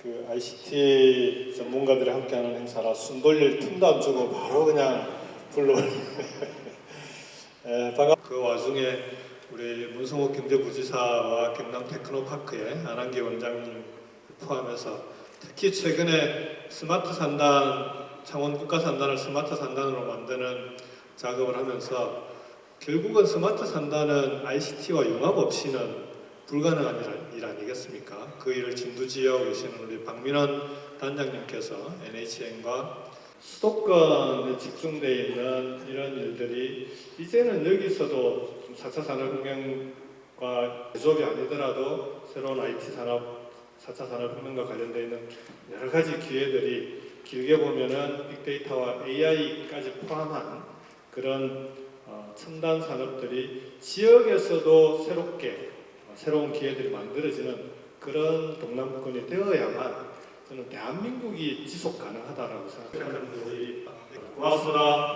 그 ICT 전문가들이 함께하는 행사라 숨 돌릴 틈도 안 주고 바로 그냥 불러. 에, 반갑. 그 와중에 우리 문성호 경제부지사와 경남 테크노파크의 안한기 원장님 포함해서 특히 최근에 스마트 산단 창원 국가 산단을 스마트 산단으로 만드는 작업을 하면서 결국은 스마트 산단은 ICT와 융합 없이는 불가능한 일, 일 아니겠습니까? 그 일을 진두지휘하고 계시는 우리 박민원 단장님께서 NHN과 수도권에 집중되어 있는 이런 일들이 이제는 여기서도 4차 산업혁명과 제조업이 아니더라도 새로운 IT 산업, 4차 산업혁명과 관련되어 있는 여러 가지 기회들이 길게 보면은 빅데이터와 AI까지 포함한 그런 어, 첨단 산업들이 지역에서도 새롭게 어, 새로운 기회들이 만들어지는 그런 동남권이 되어야만 저는 대한민국이 지속 가능하다라고 분들이 고맙습니다.